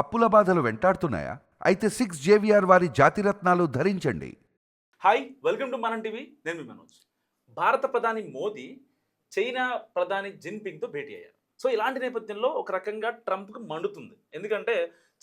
అప్పుల బాధలు వెంటాడుతున్నాయా? అయితే సిక్స్ జేవిఆర్ వారి జాతిరత్నాలు ధరించండి. Hi welcome to Manam TV నేను మీ మనోజ్. భారత ప్రధాని మోదీ చైనా ప్రధాని జిన్పింగ్తో భేటీ అయ్యారు. సో ఇలాంటి నేపథ్యంలో ఒక రకంగా ట్రంప్కి మండుతుంది. ఎందుకంటే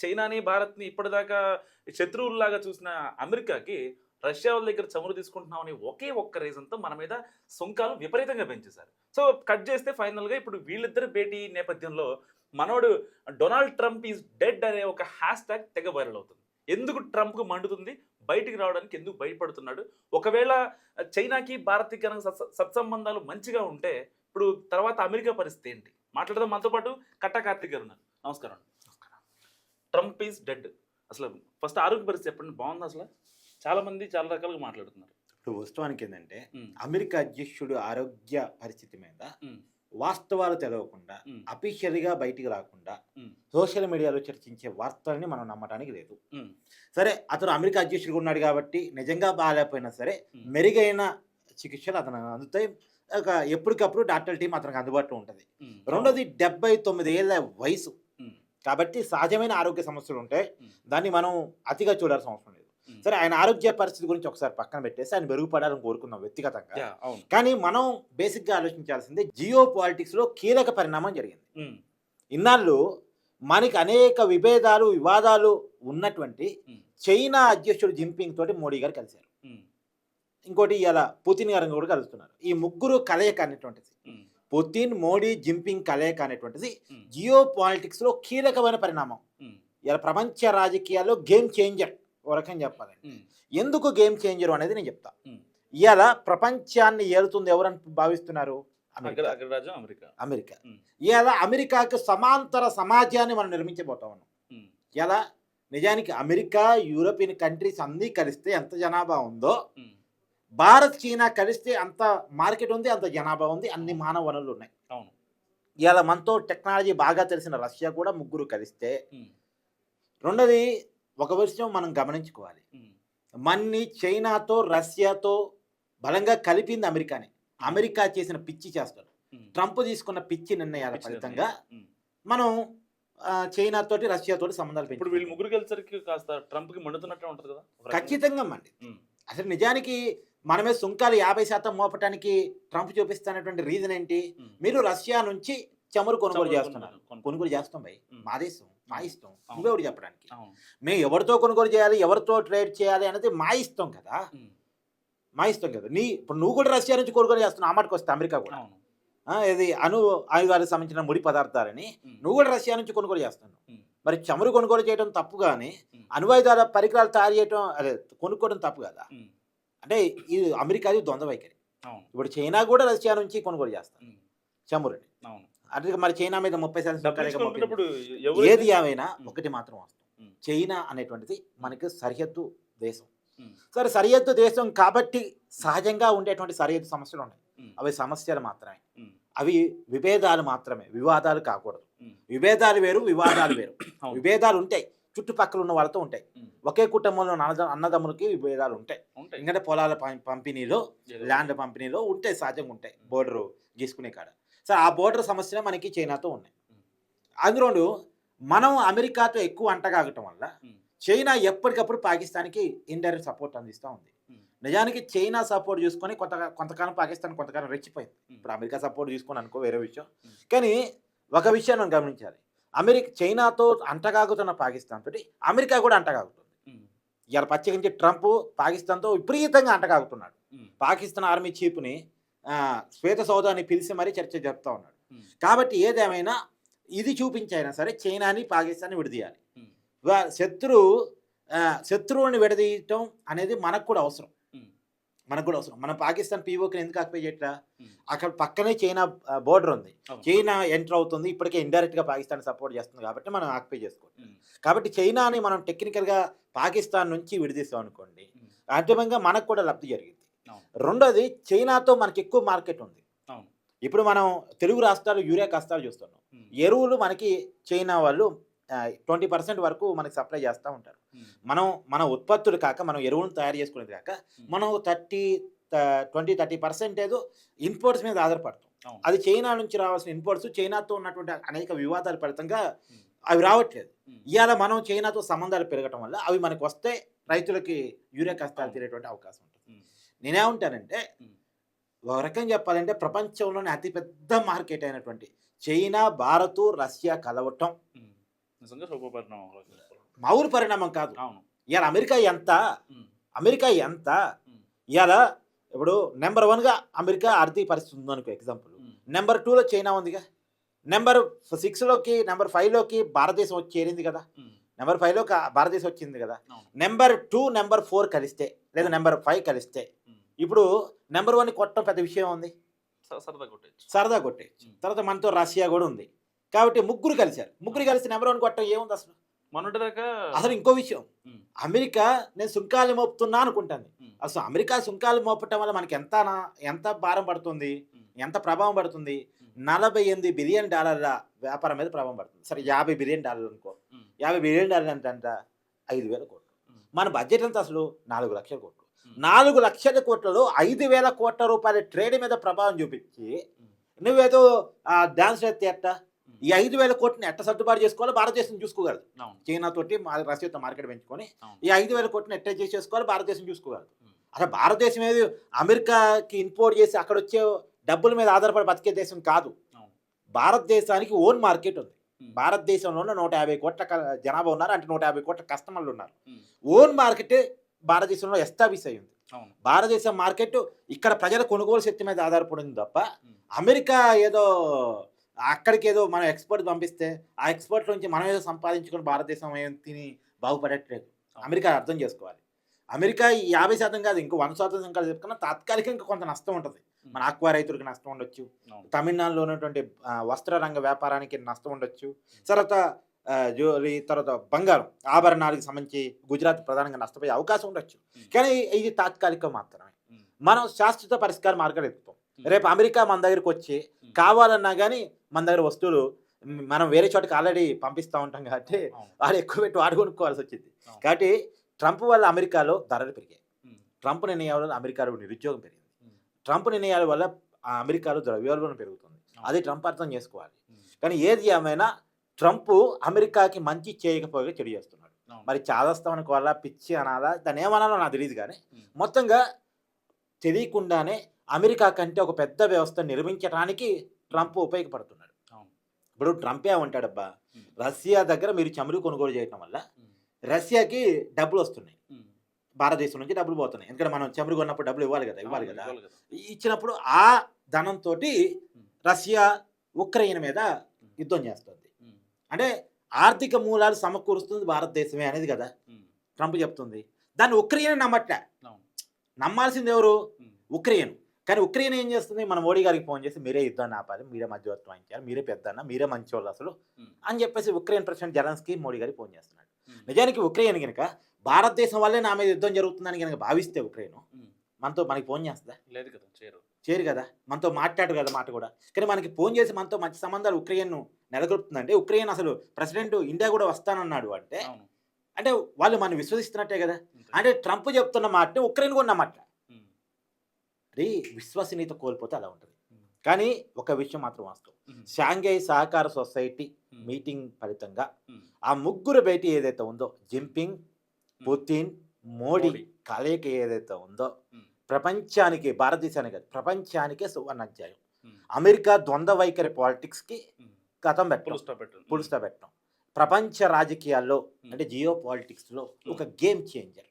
చైనాని భారత్ని ఇప్పటిదాకా శత్రువుల్లాగా చూసిన అమెరికాకి రష్యా వాళ్ళ దగ్గర చమురు తీసుకుంటున్నామని ఒకే ఒక్క రీజన్తో మన మీద సుంకాలు విపరీతంగా పెంచేశారు. సో కట్ చేస్తే ఫైనల్గా ఇప్పుడు వీళ్ళిద్దరు భేటీ నేపథ్యంలో మనోడు డొనాల్డ్ ట్రంప్ ఈజ్ డెడ్ అనే ఒక హ్యాష్ ట్యాగ్ తెగ వైరల్ అవుతుంది. ఎందుకు ట్రంప్కు మండుతుంది? బయటికి రావడానికి ఎందుకు భయపడుతున్నాడు? ఒకవేళ చైనాకి భారత్కి కనుక సత్స- సత్సంబంధాలు మంచిగా ఉంటే ఇప్పుడు తర్వాత అమెరికా పరిస్థితి ఏంటి? మాట్లాడదాం మనతో పాటు కట్టా కార్తిక్ గారు ఉన్నారు. నమస్కారం అండి. Trump is dead. అసలు ఫస్ట్ ఆరోగ్య పరిస్థితి చెప్పండి. బాగుంది అసలు? చాలా మంది చాలా రకాలుగా మాట్లాడుతున్నారు. ఇప్పుడు వాస్తవానికి ఏంటంటే అమెరికా అధ్యక్షుడు ఆరోగ్య పరిస్థితి మీద వాస్తవాలు తెలవకుండా అఫీషియల్గా బయటికి రాకుండా సోషల్ మీడియాలో చర్చించే వార్తల్ని మనం నమ్మటానికి లేదు. సరే అతను అమెరికా అధ్యక్షుడిగా ఉన్నాడు కాబట్టి నిజంగా బాగాలేకపోయినా సరే. మెరుగైన చికిత్సలు అతను అందుతాయి. ఒక ఎప్పటికప్పుడు డాక్టర్ టీం అతనికి అందుబాటులో ఉంటుంది. రెండోది డెబ్బై తొమ్మిది ఏళ్ళ వయసు. కాబట్టి సహజమైన ఆరోగ్య సమస్యలు ఉంటాయి. దాన్ని మనం అతిగా చూడాల్సిన అవసరం లేదు. సరే ఆయన ఆరోగ్య పరిస్థితి గురించి ఒకసారి పక్కన పెట్టేసి ఆయన మెరుగుపడాలని కోరుకుందాం వ్యక్తిగతంగా. కానీ మనం బేసిక్గా ఆలోచించాల్సిందే జియో పాలిటిక్స్లో కీలక పరిణామం జరిగింది. ఉమ్, ఇన్నాళ్ళు మనకి అనేక విభేదాలు వివాదాలు ఉన్నటువంటి ఉమ్, చైనా అధ్యక్షుడు జింపింగ్ తోటి మోడీ గారు కలిశారు. ఇంకోటి ఇలా పుతిన్ గారిని కూడా కలుస్తున్నారు. ఈ ముగ్గురు కలయిక అనేటువంటిది. పుతిన్ మోడీ జింపింగ్ కలయిక అనేటువంటిది జియో పాలిటిక్స్లో కీలకమైన పరిణామం. ఇలా ప్రపంచ రాజకీయాల్లో గేమ్ చేంజర్. ఓ రకం చెప్పాలండి ఎందుకు గేమ్ చేంజర్ అనేది నేను చెప్తా. ఇవాళ ప్రపంచాన్ని ఏలుతుంది ఎవరని భావిస్తున్నారు? అమెరికా. అమెరికా. ఇవాళ అమెరికాకు సమాంతర సమాజాన్ని మనం నిర్మించబోతా ఉన్నాం ఇలా నిజానికి అమెరికా యూరోపియన్ కంట్రీస్ అన్నీ కలిస్తే ఎంత జనాభా ఉందో భారత్ చైనా కలిస్తే అంత మార్కెట్ ఉంది అంత జనాభా ఉంది అన్ని మానవ వనరులు ఉన్నాయి. అవును. ఇవాళ మనతో టెక్నాలజీ బాగా తెలిసిన రష్యా కూడా ముగ్గురు కలిస్తే రెండోది ఒక విషయం మనం గమనించుకోవాలి మన్ని చైనాతో రష్యాతో బలంగా కలిపింది అమెరికానే అమెరికా చేసిన పిచ్చి చేస్తారు. ట్రంప్ తీసుకున్న పిచ్చి నిర్ణయాల ఫలితంగా. మనం ఆ, చైనా తోటి రష్యా తోటి సంబంధాలు ఇప్పుడు వీళ్ళు. ముగ్గురు కలిసరికి కాస్త ట్రంప్కి మండుతున్నట్టే ఉంటది కదా. ఖచ్చితంగా మండి అసలు నిజానికి మనమే సుంకాలు యాభై శాతం మోపటానికి ట్రంప్ చూపిస్తున్నటువంటి రీజన్ ఏంటి. మీరు రష్యా నుంచి చమురు కొనుగోలు చేస్తున్నారు కొనుగోలు. చేస్తాం భయ్. మా దేశం మా ఇష్టం. అవును. నువ్వెవడు చెప్పడానికి. మేము ఎవరితో కొనుగోలు చేయాలి ఎవరితో ట్రేడ్ చేయాలి అనేది మా ఇష్టం కదా. మా ఇష్టం కదా. నీ ఇప్పుడు నువ్వు కూడా రష్యా నుంచి కొనుగోలు చేస్తున్నావు ఆ మాటకు వస్తే అమెరికా కూడా. ఇది అణు ఆయుధాలకు సంబంధించిన ముడి పదార్థాలని నువ్వు కూడా రష్యా నుంచి కొనుగోలు చేస్తున్నావు. మరి చమురు కొనుగోలు చేయడం తప్పు కానీ అణువాయుధాల పరికరాలు తయారు చేయడం అదే కొనుక్కోవడం తప్పు కదా. అంటే ఇది అమెరికాది ద్వంద్వ వైఖరి. ఇప్పుడు చైనా కూడా రష్యా నుంచి కొనుగోలు చేస్తాం ఉమ్, చమురుని. అవును. అంటే మరి చైనా మీద ముప్పై శాతం ఏది ఏమైనా. ఒకటి మాత్రం వస్తుంది. చైనా అనేటువంటిది మనకి సరిహద్దు దేశం. సరే సరిహద్దు దేశం కాబట్టి సహజంగా ఉండేటువంటి సరిహద్దు సమస్యలు ఉన్నాయి. అవి సమస్యలు మాత్రమే. అవి విభేదాలు మాత్రమే. వివాదాలు కాకూడదు. విభేదాలు వేరు వివాదాలు వేరు. విభేదాలు ఉంటాయి. చుట్టుపక్కల ఉన్న వాళ్ళతో ఉంటాయి. ఒకే కుటుంబంలో అన్నదమ్ములకి విభేదాలు ఉంటాయి. ఎందుకంటే పొలాల పంపిణీలో ల్యాండ్ పంపిణీలో ఉంటాయి సహజంగా ఉంటాయి. బోర్డర్ గీసుకునే కాడ. సరే ఆ బోర్డర్ సమస్యలే మనకి చైనాతో ఉన్నాయి. అందులోను మనం అమెరికాతో ఎక్కువ అంటగాగటం వల్ల చైనా ఎప్పటికప్పుడు పాకిస్తాన్కి ఇండైరెక్ట్ సపోర్ట్ అందిస్తూ ఉంది. నిజానికి చైనా సపోర్ట్ చూసుకొని కొంత కొంతకాలం పాకిస్తాన్ కొంతకాలం రెచ్చిపోయింది. ఇప్పుడు అమెరికా సపోర్ట్ తీసుకొని అనుకో వేరే విషయం. కానీ ఒక విషయం మనం గమనించాలి. అమెరికా చైనాతో అంటగాగుతున్న పాకిస్తాన్ తోటి అమెరికా కూడా అంటగాగుతుంది. ఇవాళ పచ్చగించి ట్రంప్ పాకిస్తాన్తో విపరీతంగా అంటగాగుతున్నాడు. పాకిస్తాన్ ఆర్మీ చీఫ్ని శ్వేత సౌదాన్ని పిలిచి మరీ చర్చ జరుపుతా ఉన్నాడు. కాబట్టి ఏదేమైనా ఇది చూపించైనా సరే చైనాని పాకిస్తాన్ని విడదీయాలి. ఆ, శత్రువుని విడదీయటం అనేది మనకు కూడా అవసరం. మనకు కూడా అవసరం. మనం పాకిస్తాన్ పీఓకి ఎందుకు ఆక్యుపై చేయట్లా. అక్కడ పక్కనే చైనా బోర్డర్ ఉంది. చైనా ఎంటర్ అవుతుంది. ఇప్పటికే ఇండైరెక్ట్గా పాకిస్తాన్ సపోర్ట్ చేస్తుంది కాబట్టి మనం ఆక్యుపై చేసుకోవాలి ఉమ్, కాబట్టి చైనాని మనం టెక్నికల్గా పాకిస్తాన్ నుంచి విడదీస్తాం అనుకోండి అంతిమంగా మనకు కూడా లబ్ధి జరిగింది. రెండోది చైనాతో మనకి ఎక్కువ మార్కెట్ ఉంది. ఇప్పుడు మనం తెలుగు రాష్ట్రాలు యూరియా కష్టాలు చూస్తున్నాం. ఎరువులు మనకి చైనా వాళ్ళు ట్వంటీ పర్సెంట్ వరకు మనకి సప్లై చేస్తూ ఉంటారు. మనం మన ఉత్పత్తులు కాక మనం ఎరువులను తయారు చేసుకునేది కాక మనం thirty twenty thirty percentage imports మీద ఆధారపడతాం. అది చైనా నుంచి రావాల్సిన ఇన్పోర్ట్స్ చైనాతో ఉన్నటువంటి అనేక వివాదాల ఫలితంగా అవి రావట్లేదు. ఇవాళ మనం చైనాతో సంబంధాలు పెరగటం వల్ల అవి మనకు వస్తే రైతులకి యూరియా కష్టాలు తీరేటువంటి అవకాశం. నేనేమంటానంటే. ఒక రకంగా చెప్పాలంటే ప్రపంచంలోనే అతిపెద్ద మార్కెట్ అయినటువంటి చైనా భారత్ రష్యా కలవటం. మామూలు పరిణామం కాదు. ఇవాళ అమెరికా ఎంత. అమెరికా ఎంత. ఇవాళ ఇప్పుడు నెంబర్ వన్గా అమెరికా ఆర్థిక పరిస్థితి ఉందనుకో ఎగ్జాంపుల్. నెంబర్ టూలో చైనా ఉందిగా. నెంబర్ సిక్స్లోకి నెంబర్ ఫైవ్లోకి భారతదేశం వచ్చి చేరింది కదా. నెంబర్ ఫైవ్లోకి భారతదేశం వచ్చింది కదా. నెంబర్ టూ నెంబర్ ఫోర్ కలిస్తే లేదా నెంబర్ ఫైవ్ కలిస్తే. ఇప్పుడు నెంబర్ వన్ కొట్టడం పెద్ద విషయం ఉంది సరదా కొట్టేయచ్చు సరదా కొట్టేయచ్చు. తర్వాత మనతో రష్యా కూడా ఉంది కాబట్టి ముగ్గురు కలిశారు ముగ్గురు కలిసి నెంబర్ వన్ కొట్టడం ఏముంది అసలు మొన్నటిదాకా అసలు ఇంకో విషయం. అమెరికా నేను సుంకాలు మోపుతున్నా అనుకుంటాను. అసలు అమెరికా సుంకాలు మోపటం వల్ల మనకి ఎంత ఎంత భారం పడుతుంది. ఎంత ప్రభావం పడుతుంది. నలభై ఎనిమిది బిలియన్ డాలర్ల వ్యాపారం మీద ప్రభావం పడుతుంది సరే యాభై బిలియన్ డాలర్లు అనుకో. యాభై బిలియన్ డాలర్లు అంటే ఐదు వేల కోట్లు. మన బడ్జెట్ ఎంత అసలు నాలుగు లక్షల కోట్లు. నాలుగు లక్షల కోట్లలో ఐదు వేల కోట్ల రూపాయల ట్రేడ్ మీద ప్రభావం చూపించి. నువ్వేదో డాన్స్ ఎత్తే. ఈ ఐదు వేల కోట్లని ఎట్ట సర్దుబాటు చేసుకోవాలో భారతదేశం చూసుకోగలదు అవును చైనా తోటి రష్యాతో మార్కెట్ పెంచుకొని. ఈ ఐదు వేల కోట్లని ఎట్ట చేసేసుకోవాలి భారతదేశం చూసుకోగలదు. అసలు భారతదేశం ఏది అమెరికాకి ఇంపోర్ట్ చేసి అక్కడ వచ్చే డబ్బుల మీద ఆధారపడి బతికే దేశం కాదు. భారతదేశానికి ఓన్ మార్కెట్ ఉంది. భారతదేశంలోనే నూట యాభై కోట్ల జనాభా ఉన్నారు. అంటే నూట యాభై కోట్ల కస్టమర్లు ఉన్నారు. ఓన్ మార్కెట్ భారతదేశంలో ఎస్టాబ్లిష్ అయ్యింది. అవును. భారతదేశం మార్కెట్ ఇక్కడ ప్రజల కొనుగోలు శక్తి మీద ఆధారపడింది తప్ప. అమెరికా ఏదో అక్కడికి ఏదో మనం ఎక్స్పోర్ట్ పంపిస్తే ఆ ఎక్స్పోర్ట్ నుంచి మనం ఏదో సంపాదించుకొని భారతదేశం ఏం తిని బాగుపడట్లేదు. అమెరికా అర్థం చేసుకోవాలి. అమెరికా ఈ యాభై శాతం కాదు ఇంకో వంద శాతం ఇంకా చెప్పుకున్నా తాత్కాలికంగా కొంత నష్టం ఉంటుంది. మన ఆక్వా రైతులకు నష్టం ఉండొచ్చు తమిళనాడులో ఉన్నటువంటి వస్త్ర రంగ వ్యాపారానికి నష్టం ఉండొచ్చు తర్వాత జ్యువెలరీ తర్వాత బంగారం ఆభరణాలకు సంబంధించి గుజరాత్ ప్రధానంగా నష్టపోయే అవకాశం ఉండొచ్చు. కానీ ఇది తాత్కాలికం మాత్రమే. మనం శాశ్వత పరిష్కార మార్గాలు ఎత్తుతాం. రేపు అమెరికా మన దగ్గరికి వచ్చి. కావాలన్నా కానీ మన దగ్గర వస్తువులు మనం వేరే చోటకి ఆల్రెడీ పంపిస్తూ ఉంటాం కాబట్టి వాడు ఎక్కువ పెట్టి వాడు కొనుక్కోవాల్సి వచ్చింది. కాబట్టి ట్రంప్ వల్ల అమెరికాలో ధరలు పెరిగాయి. ట్రంప్ నిర్ణయాల వల్ల అమెరికాలో నిరుద్యోగం పెరిగింది. ట్రంప్ నిర్ణయాల వల్ల అమెరికాలో ద్రవ్యోల్బణం పెరుగుతుంది. అది ట్రంప్ అర్థం చేసుకోవాలి. కానీ ఏది ఏమైనా ట్రంప్ అమెరికాకి మంచి చేయకపోగా చెడు చేస్తున్నాడు. మరి చాదస్తం అనుకోవాలా పిచ్చి అనాలా దాన్ని ఏమనాలో నాకు తెలియదు కానీ. మొత్తంగా తెలియకుండానే అమెరికా కంటే ఒక పెద్ద వ్యవస్థ నిర్మించడానికి ట్రంప్ ఉపయోగపడుతున్నాడు. ఇప్పుడు ట్రంప్ ఏమంటాడబ్బా. రష్యా దగ్గర మీరు చమురు కొనుగోలు చేయడం వల్ల. రష్యాకి డబ్బులు వస్తున్నాయి. భారతదేశం నుంచి డబ్బులు పోతున్నాయి ఎందుకంటే మనం చమురు కొన్నప్పుడు డబ్బులు ఇవ్వాలి కదా ఇవ్వాలి కదా. ఇచ్చినప్పుడు ఆ ధనంతో. రష్యా ఉక్రెయిన్ మీద. యుద్ధం చేస్తుంది. అంటే ఆర్థిక మూలాలు సమకూరుస్తుంది భారతదేశమే అనేది కదా. ట్రంప్ చెప్తుంది దాన్ని ఉక్రెయిన్ నమ్మట్ట అవును. నమ్మాల్సింది ఎవరు. ఉక్రెయిన్ కానీ ఉక్రెయిన్ ఏం చేస్తుంది మన మోడీ గారికి ఫోన్ చేసి మీరే యుద్ధాన్ని ఆపాలి మీరే మధ్యవర్తం వహించారు మీరే పెద్దన్న మీరే మంచోళ్ళు అసలు. అని చెప్పేసి ఉక్రెయిన్ ప్రెసిడెంట్ జలన్స్కి మోడీ గారికి ఫోన్ చేస్తున్నాడు. నిజానికి ఉక్రెయిన్ కనుక భారతదేశం వల్లే నా మీద యుద్ధం జరుగుతుందని కనుక భావిస్తే ఉక్రెయిన్. మనతో మనకి ఫోన్ చేస్తుందా లేదు కదా చేయరు చేరు కదా మనతో మాట్లాడు కదా మాట కూడా కానీ మనకి ఫోన్ చేసి మనతో మంచి సంబంధాలు ఉక్రెయిన్ నెలకొల్పుతుందంటే ఉక్రెయిన్ అసలు ప్రెసిడెంట్ ఇండియా కూడా వస్తానన్నాడు అంటే అంటే వాళ్ళు మనం విశ్వసిస్తున్నట్టే కదా. అంటే ట్రంప్ చెప్తున్న మాట ఉక్రెయిన్ కూడా ఉమ్. అది విశ్వసనీయత కోల్పోతే అలా ఉంటుంది. కానీ ఒక విషయం మాత్రం వాస్తవం. షాంఘై సహకార సొసైటీ. మీటింగ్ ఫలితంగా. ఆ ముగ్గురు భేటీ ఏదైతే ఉందో జింపింగ్ పుతిన్ మోడీ. కలయిక ఏదైతే ఉందో. ప్రపంచానికి భారతదేశానికి కాదు ప్రపంచానికే సువర్ణ అధ్యాయం ఉమ్. అమెరికా ద్వంద్వ వైఖరి పాలిటిక్స్కి. గతం పెట్టడం పులుస్తా పెట్టడం ప్రపంచ రాజకీయాల్లో. అంటే జియో పాలిటిక్స్లో ఒక గేమ్ చేంజర్.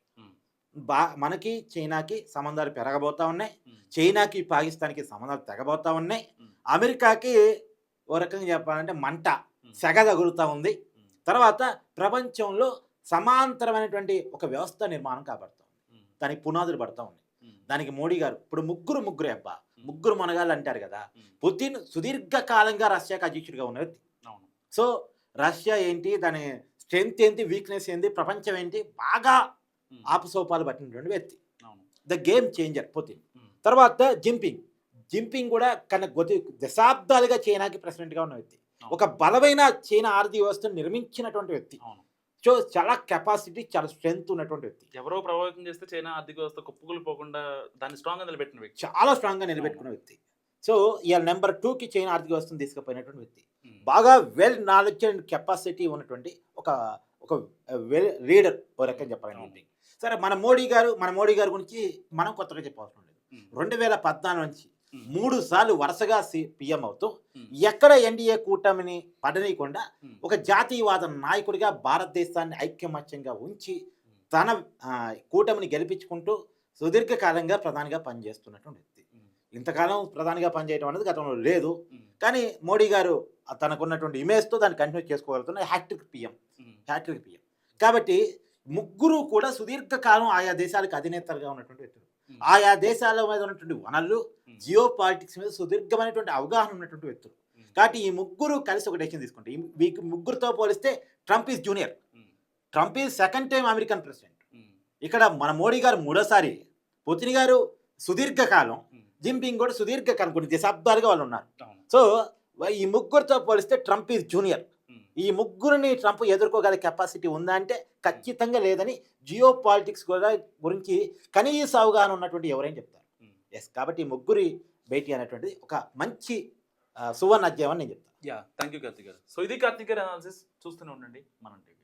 బా మనకి చైనాకి సంబంధాలు పెరగబోతా ఉన్నాయి. చైనాకి పాకిస్తాన్కి సంబంధాలు తెగబోతా ఉన్నాయి. అమెరికాకి ఓ రకంగా చెప్పాలంటే మంట. సెగ తగులుతూ ఉంది. తర్వాత ప్రపంచంలో సమాంతరమైనటువంటి ఒక వ్యవస్థ నిర్మాణం కాబడుతుంది. దానికి పునాదులు పడతా ఉన్నాయి. దానికి మోడీ గారు ఇప్పుడు ముగ్గురు ముగ్గురే అబ్బా. ముగ్గురు మనగాళ్ళు అంటారు కదా. పుతిన్ సుదీర్ఘకాలంగా రష్యాకి అధ్యక్షుడిగా ఉన్న వ్యక్తి సో రష్యా ఏంటి దాని స్ట్రెంగ్త్ ఏంటి వీక్నెస్ ఏంటి ప్రపంచం ఏంటి బాగా. ఆపుసోపాలు పట్టినటువంటి వ్యక్తి. The game changer Putin. తర్వాత జింపింగ్ జింపింగ్ కూడా కన్నా గొతి దశాబ్దాలుగా చైనాకి ప్రెసిడెంట్గా ఉన్న వ్యక్తి. ఒక బలమైన చైనా ఆర్థిక వ్యవస్థను నిర్మించినటువంటి వ్యక్తి. సో చాలా కెపాసిటీ చాలా స్ట్రెంగ్త్ ఉన్నటువంటి వ్యక్తి. ఎవరో ప్రభావితం చేస్తే చైనా ఆర్థిక వ్యవస్థ కుప్పకూలిపోకుండా దాన్ని స్ట్రాంగ్గా నిలబెట్టిన వ్యక్తి. చాలా స్ట్రాంగ్గా నిలబెట్టుకున్న వ్యక్తి. సో ఇవాళ నెంబర్ టూకి చైనా ఆర్థిక వ్యవస్థను తీసుకుపోయినటువంటి వ్యక్తి. బాగా వెల్ నాలెడ్జ్ అండ్ కెపాసిటీ ఉన్నటువంటి ఒక ఒక వెల్ లీడర్ ఓ రకంగా చెప్పాలండి సరే మన మోడీ గారు మన మోడీ గారి గురించి మనం కొత్తగా చెప్పవసరం లేదు. రెండు వేల పద్నాలుగు నుంచి. మూడు సార్లు వరుసగా పిఎం అవుతూ. ఎక్కడ ఎన్డీఏ కూటమిని పడనీయకుండా. ఒక జాతీయవాద నాయకుడిగా భారతదేశాన్ని ఐక్యమత్యంగా ఉంచి తన కూటమిని గెలిపించుకుంటూ సుదీర్ఘకాలంగా ప్రధానిగా పనిచేస్తున్నటువంటి వ్యక్తి. ఇంతకాలం ప్రధానిగా పనిచేయడం అనేది గతంలో లేదు. కానీ మోడీ గారు తనకున్నటువంటి ఇమేజ్తో దాన్ని కంటిన్యూ చేసుకోగలుగుతున్న హ్యాట్రిక్ పిఎం. హ్యాట్రిక్ పిఎం కాబట్టి ముగ్గురు కూడా సుదీర్ఘకాలం ఆయా దేశాలకు అధినేతలుగా ఉన్నటువంటి వ్యక్తులు. ఆయా దేశాల మీద ఉన్నటువంటి వనరులు. జియో పాలిటిక్స్ మీద సుదీర్ఘమైనటువంటి అవగాహన ఉన్నటువంటి వ్యక్తులు ఉమ్. కాబట్టి ఈ ముగ్గురు కలిసి ఒక డెసిషన్ తీసుకుంటే ఈ ముగ్గురుతో పోలిస్తే Trump is junior um. Trump is second time American president. ఇక్కడ మన మోడీ గారు మూడోసారి పుతిన్ గారు సుదీర్ఘకాలం. జింపింగ్ కూడా సుదీర్ఘకాలం కొన్ని దశాబ్దాలుగా వాళ్ళు ఉన్నారు. సో ఈ ముగ్గురితో పోలిస్తే ట్రంప్ ఈజ్ జూనియర్. ఈ ముగ్గురిని ట్రంప్ ఎదుర్కోగల కెపాసిటీ ఉందా అంటే ఖచ్చితంగా లేదని జియో పాలిటిక్స్ కూడా గురించి కనీస అవగాహన ఉన్నటువంటి ఎవరైనా చెప్తారు. ఎస్ కాబట్టి ముగ్గురి భేటీ అనేటువంటిది ఒక మంచి సువర్ణ అధ్యాయం అని నేను చెప్తాను యా థ్యాంక్ యూ కార్తిక్ గారు సో ఇది కార్తిక్ గారు అనాలిసిస్ చూస్తూనే ఉండండి. మనం టీవీ